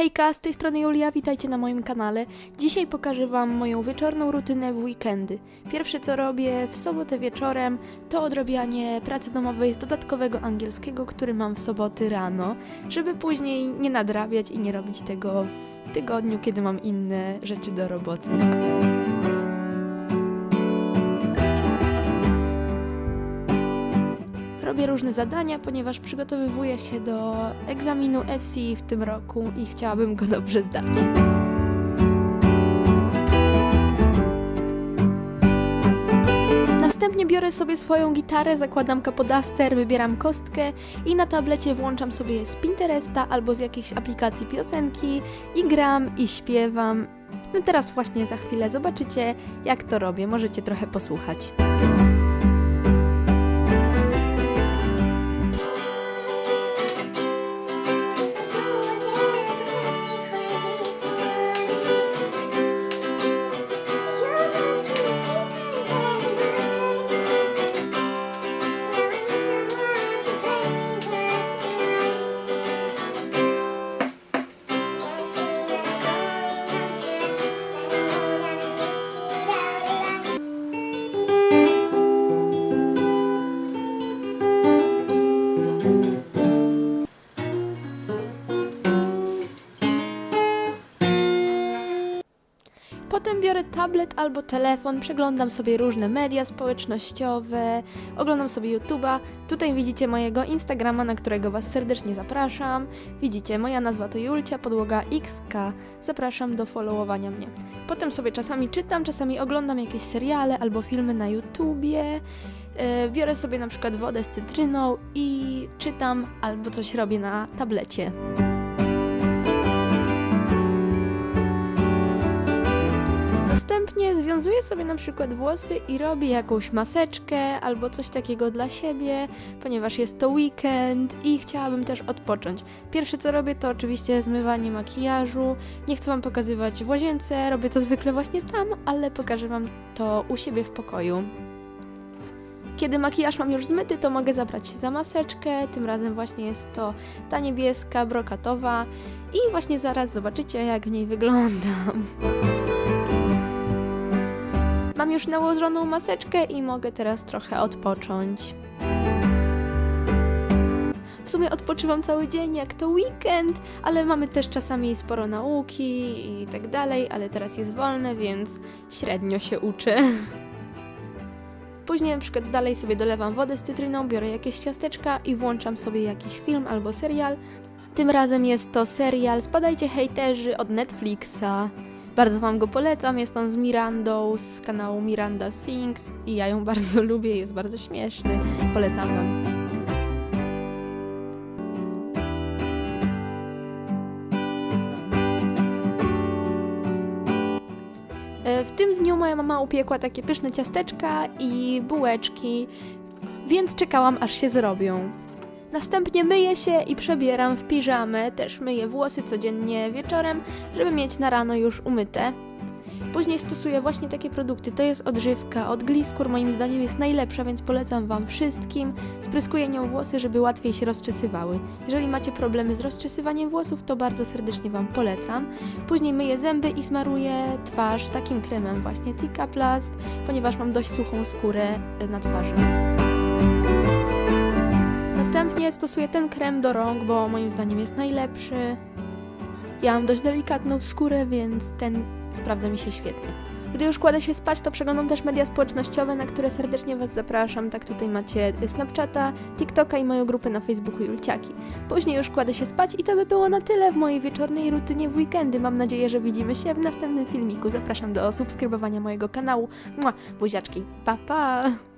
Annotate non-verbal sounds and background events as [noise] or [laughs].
Hejka, z tej strony Julia, witajcie na moim kanale. Dzisiaj pokażę Wam moją wieczorną rutynę w weekendy. Pierwsze co robię w sobotę wieczorem to odrabianie pracy domowej z dodatkowego angielskiego, który mam w soboty rano, żeby później nie nadrabiać i nie robić tego w tygodniu, kiedy mam inne rzeczy do roboty. Robię różne zadania, ponieważ przygotowywuję się do egzaminu FC w tym roku i chciałabym go dobrze zdać. Następnie biorę sobie swoją gitarę, zakładam kapodaster, wybieram kostkę i na tablecie włączam sobie z Pinteresta albo z jakiejś aplikacji piosenki i gram i śpiewam. No teraz właśnie za chwilę zobaczycie jak to robię, możecie trochę posłuchać. Potem biorę tablet albo telefon, przeglądam sobie różne media społecznościowe, oglądam sobie YouTube'a. Tutaj widzicie mojego Instagrama, na którego Was serdecznie zapraszam. Widzicie, moja nazwa to Julcia, podłoga XK. Zapraszam do followowania mnie. Potem sobie czasami czytam, czasami oglądam jakieś seriale albo filmy na YouTubie. E, Biorę sobie na przykład wodę z cytryną i czytam albo coś robię na tablecie. Następnie związuję sobie na przykład włosy i robię jakąś maseczkę albo coś takiego dla siebie, ponieważ jest to weekend i chciałabym też odpocząć. Pierwsze co robię to oczywiście zmywanie makijażu. Nie chcę Wam pokazywać w łazience, robię to zwykle właśnie tam, ale pokażę Wam to u siebie w pokoju. Kiedy makijaż mam już zmyty, to mogę zabrać się za maseczkę. Tym razem właśnie jest to ta niebieska, brokatowa i właśnie zaraz zobaczycie jak w niej wyglądam. Już nałożoną maseczkę i mogę teraz trochę odpocząć. W sumie odpoczywam cały dzień, jak to weekend, ale mamy też czasami sporo nauki i tak dalej, ale teraz jest wolne, więc średnio się uczę. Później na przykład dalej sobie dolewam wodę z cytryną, biorę jakieś ciasteczka i włączam sobie jakiś film albo serial. Tym razem jest to serial Spadajcie hejterzy od Netflixa. Bardzo Wam go polecam. Jest on z Mirandą z kanału Miranda Sings i ja ją [laughs] bardzo lubię, jest bardzo śmieszny. Polecam Wam. E, W tym dniu moja mama upiekła takie pyszne ciasteczka i bułeczki, więc czekałam aż się zrobią. Następnie myję się i przebieram w piżamę, też myję włosy codziennie wieczorem, żeby mieć na rano już umyte. Później stosuję właśnie takie produkty. To jest odżywka od Gliskur, moim zdaniem jest najlepsza, więc polecam Wam wszystkim. Spryskuję nią włosy, żeby łatwiej się rozczesywały. Jeżeli macie problemy z rozczesywaniem włosów, to bardzo serdecznie Wam polecam. Później myję zęby i smaruję twarz takim kremem właśnie Cicaplast, ponieważ mam dość suchą skórę y, na twarzy. Następnie stosuję ten krem do rąk, bo moim zdaniem jest najlepszy. Ja mam dość delikatną skórę, więc ten sprawdza mi się świetnie. Gdy już kładę się spać, to przeglądam też media społecznościowe, na które serdecznie Was zapraszam. Tak tutaj macie Snapchata, TikToka i moją grupę na Facebooku Julciaki. Później już kładę się spać i to by było na tyle w mojej wieczornej rutynie w weekendy. Mam nadzieję, że widzimy się w następnym filmiku. Zapraszam do subskrybowania mojego kanału. Mua, buziaczki. Pa, pa!